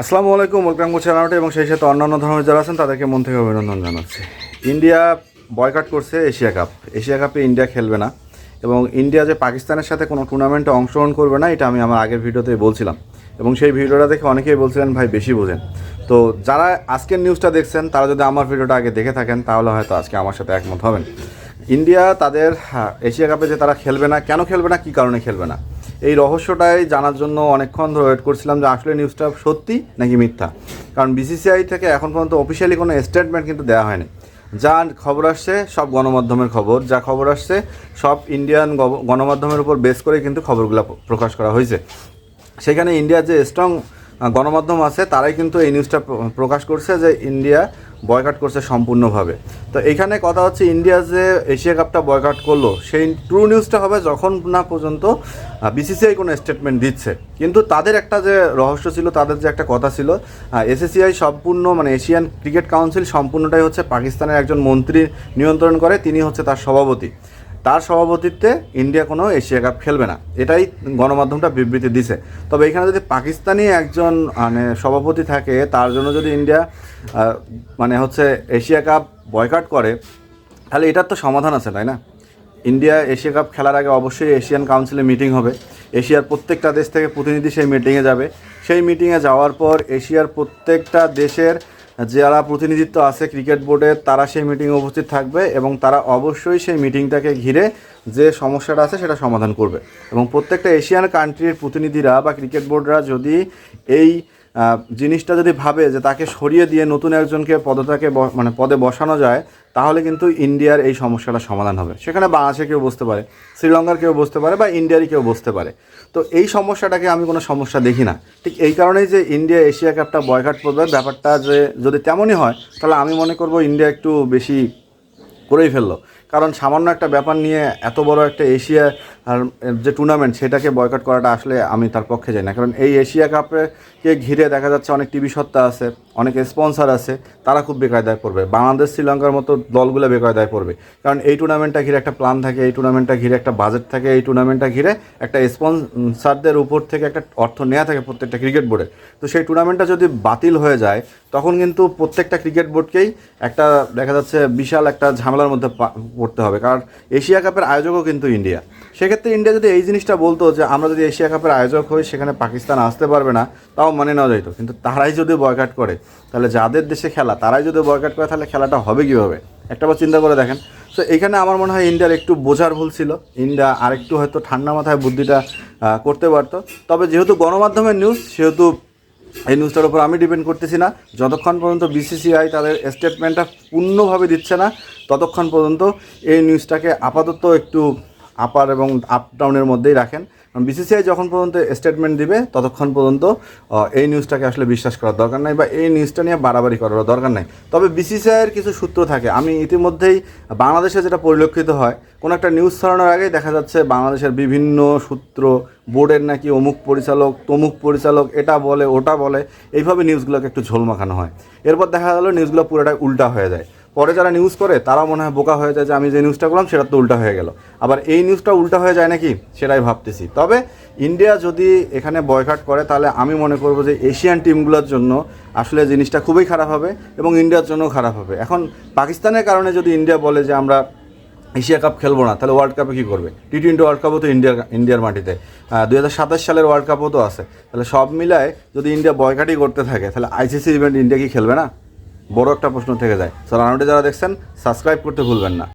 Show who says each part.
Speaker 1: আসসালামু আলাইকুম ওয়েলকাম করছি রানাউটে এবং সেই সাথে অন্যান্য ধর্মের যারা আছেন তাদেরকে মন থেকে অভিনন্দন জানাচ্ছি। ইন্ডিয়া বয়কাট করছে এশিয়া কাপ এশিয়া কাপে ইন্ডিয়া খেলবে না এবং ইন্ডিয়া যে পাকিস্তানের সাথে কোনো টুর্নামেন্টে অংশগ্রহণ করবে না এটা আমি আমার আগের ভিডিওতে বলছিলাম। এবং সেই ভিডিওটা দেখে অনেকেই বলছিলেন ভাই বেশি বোঝেন। তো যারা আজকের নিউজটা দেখছেন তারা যদি আমার ভিডিওটা আগে দেখে থাকেন তাহলে হয়তো আজকে আমার সাথে একমত হবেন। ইন্ডিয়া তাদের হ্যাঁ, এশিয়া কাপে যে তারা খেলবে না কেন খেলবে না কী কারণে খেলবে না? এই রহস্যটাই জানার জন্য অনেকক্ষণ ধরে ওয়েট করছিলাম যে আসলে নিউজটা সত্যি নাকি মিথ্যা। কারণ বিসিসিআই থেকে এখন পর্যন্ত অফিসিয়ালি কোনো স্টেটমেন্ট কিন্তু দেওয়া হয়নি। যা খবর আসছে, সব গণমাধ্যমের খবর। যা খবর আসছে, সব ইন্ডিয়ান গণমাধ্যমের উপর বেস করে কিন্তু খবরগুলো প্রকাশ করা হয়েছে। সেখানে ইন্ডিয়ার যে স্ট্রং গণমাধ্যম আছে, তারাই কিন্তু এই নিউজটা প্রকাশ করছে যে ইন্ডিয়া বয়কাট করছে সম্পূর্ণভাবে। তো এখানে কথা হচ্ছে ইন্ডিয়া যে এশিয়া কাপটা বয়কাট করল, সেই ট্রু নিউজটা হবে যখন না পর্যন্ত বিসিসিআই কোনো স্টেটমেন্ট দিচ্ছে। কিন্তু তাদের একটা যে রহস্য ছিল, তাদের যে একটা কথা ছিল এসএসিআই সম্পূর্ণ মানে এশিয়ান ক্রিকেট কাউন্সিল সম্পূর্ণটাই হচ্ছে পাকিস্তানের একজন মন্ত্রী নিয়ন্ত্রণ করে, তিনি হচ্ছে তার সভাপতি। তার সভাপতিত্বে ইন্ডিয়া কোনো এশিয়া কাপ খেলবে না। এটাই গণমাধ্যমটা বিবৃতি দিছে। তবে এখানে যদি পাকিস্তানি একজন মানে সভাপতি থাকে, তার জন্য যদি ইন্ডিয়া মানে হচ্ছে এশিয়া কাপ বয়কাট করে, তাহলে এটার তো সমাধান আছে, তাই না? ইন্ডিয়া এশিয়া কাপ খেলার আগে অবশ্যই এশিয়ান কাউন্সিলে মিটিং হবে। এশিয়ার প্রত্যেকটা দেশ থেকে প্রতিনিধি সেই মিটিংয়ে যাবে। সেই মিটিংয়ে যাওয়ার পর এশিয়ার প্রত্যেকটা দেশের যারা প্রতিনিধিত্ব আছে ক্রিকেট বোর্ডে, তারা সেই মিটিংয়ে উপস্থিত থাকবে এবং তারা অবশ্যই সেই মিটিংটাকে ঘিরে যে সমস্যাটা আছে সেটা সমাধান করবে। এবং প্রত্যেকটা এশিয়ান কান্ট্রির প্রতিনিধিরা বা ক্রিকেট বোর্ডরা যদি এই জিনিসটা যদি ভাবে যে তাকে সরিয়ে দিয়ে নতুন একজনকে পদটাকে মানে পদে বসানো যায়, তাহলে কিন্তু ইন্ডিয়ার এই সমস্যাটা সমাধান হবে। সেখানে বাংলাদেশে কেউ বসতে পারে, শ্রীলঙ্কার কেউ বসতে পারে বা ইন্ডিয়ারই কেউ বসতে পারে। তো এই সমস্যাটাকে আমি কোনো সমস্যা দেখি না। ঠিক এই কারণেই যে ইন্ডিয়া এশিয়া কাপটা বয়কাট করবে, ব্যাপারটা যে যদি তেমনই হয়, তাহলে আমি মনে করব ইন্ডিয়া একটু বেশি করেই ফেলল। কারণ সামান্য একটা ব্যাপার নিয়ে এত বড় একটা এশিয়া যে টুর্নামেন্ট সেটাকে বয়কট করাটা আসলে আমি তার পক্ষে যাই না। কারণ এই এশিয়া কাপে কে ঘিরে দেখা যাচ্ছে অনেক টিভি সত্তা আছে, অনেক স্পন্সর আছে, তারা খুব বেকায়দায় পড়বে। বাংলাদেশ, শ্রীলঙ্কার মতো দলগুলো বেকায়দায় পড়বে। কারণ এই টুর্নামেন্টটা ঘিরে একটা প্ল্যান থাকে, এই টুর্নামেন্টটা ঘিরে একটা বাজেট থাকে, এই টুর্নামেন্টটা ঘিরে একটা স্পন্সারদের উপর থেকে একটা অর্থ নেওয়া থাকে প্রত্যেকটা ক্রিকেট বোর্ডে তো সেই টুর্নামেন্টটা যদি বাতিল হয়ে যায়, তখন কিন্তু প্রত্যেকটা ক্রিকেট বোর্ডকেই একটা দেখা যাচ্ছে বিশাল একটা ঝামেলার মধ্যে পড়তে হবে। কারণ এশিয়া কাপের আয়োজকও কিন্তু ইন্ডিয়া। সেক্ষেত্রে ইন্ডিয়া যদি এই জিনিসটা বলতো যে, আমরা যদি এশিয়া কাপের আয়োজক হই, সেখানে পাকিস্তান আসতে পারবে না তাও মানে নেওয়া যেত কিন্তু তারাই যদি বয়কাট করে, তাহলে যাদের দেশে খেলা, তারাই যদি বয়কাট করে, তাহলে খেলাটা হবে কীভাবে? একটা বার চিন্তা করে দেখেন। তো এখানে আমার মনে হয় ইন্ডিয়ার একটু বোঝার ভুল ছিল। ইন্ডিয়া আরেকটু হয়তো ঠান্ডা মাথায় বুদ্ধিটা করতে পারতো। তবে যেহেতু গণমাধ্যমের নিউজ সেহেতু এই নিউজটার উপর আমি ডিপেন্ড করতেছি না। যতক্ষণ পর্যন্ত বিসিসিআই তাদের স্টেটমেন্টটা পূর্ণভাবে দিচ্ছে না, ততক্ষণ পর্যন্ত এই নিউজটাকে আপাতত একটু আপার এবং আপ ডাউনের মধ্যেই রাখেন। বিসিসিআই যখন পর্যন্ত স্টেটমেন্ট দিবে, ততক্ষণ পর্যন্ত এই নিউজটাকে আসলে বিশ্বাস করার দরকার নাই বা এই নিউজটা নিয়ে বাড়াবাড়ি করার দরকার নাই। তবে বিসিসিআইয়ের কিছু সূত্র থাকে। আমি ইতিমধ্যেই বাংলাদেশে যেটা পরিলক্ষিত হয়, কোনো একটা নিউজ ছড়ানোর আগেই দেখা যাচ্ছে বাংলাদেশের বিভিন্ন সূত্র, বোর্ডের নাকি অমুক পরিচালক, তমুক পরিচালক, এটা বলে, ওটা বলে, এইভাবে নিউজগুলোকে একটু ঝোল মাখানো হয়। এরপর দেখা গেলো নিউজগুলো পুরোটাই উল্টা হয়ে যায়। পরে যারা নিউজ করে, তারা মনে হয় বোকা হয়ে যায় যে আমি যে নিউজটা করলাম, সেটা তো উল্টা হয়ে গেল। আবার এই নিউজটা উল্টা হয়ে যায় নাকি? সেটাই ভাবতেছি। তবে ইন্ডিয়া যদি এখানে বয়কাট করে, তাহলে আমি মনে করব যে এশিয়ান টিমগুলোর জন্য আসলে জিনিসটা খুবই খারাপ হবে এবং ইন্ডিয়ার জন্য খারাপ হবে। এখন পাকিস্তানের কারণে যদি ইন্ডিয়া বলে যে আমরা এশিয়া কাপ খেলব না, তাহলে ওয়ার্ল্ড কাপে কী করবে? টি টোয়েন্টি ওয়ার্ল্ড কাপও তো ইন্ডিয়ার ইন্ডিয়ার মাটিতে। দুই হাজার সালের ওয়ার্ল্ড কাপও তো আছে। তাহলে সব মিলায় যদি ইন্ডিয়া বয়কাটই করতে থাকে, তাহলে আইসিসি ইভেন্ট ইন্ডিয়া কি খেলবে না? বড় একটা প্রশ্ন থেকে যায়। সো রানাউটে যারা দেখছেন সাবস্ক্রাইব করতে ভুলবেন না।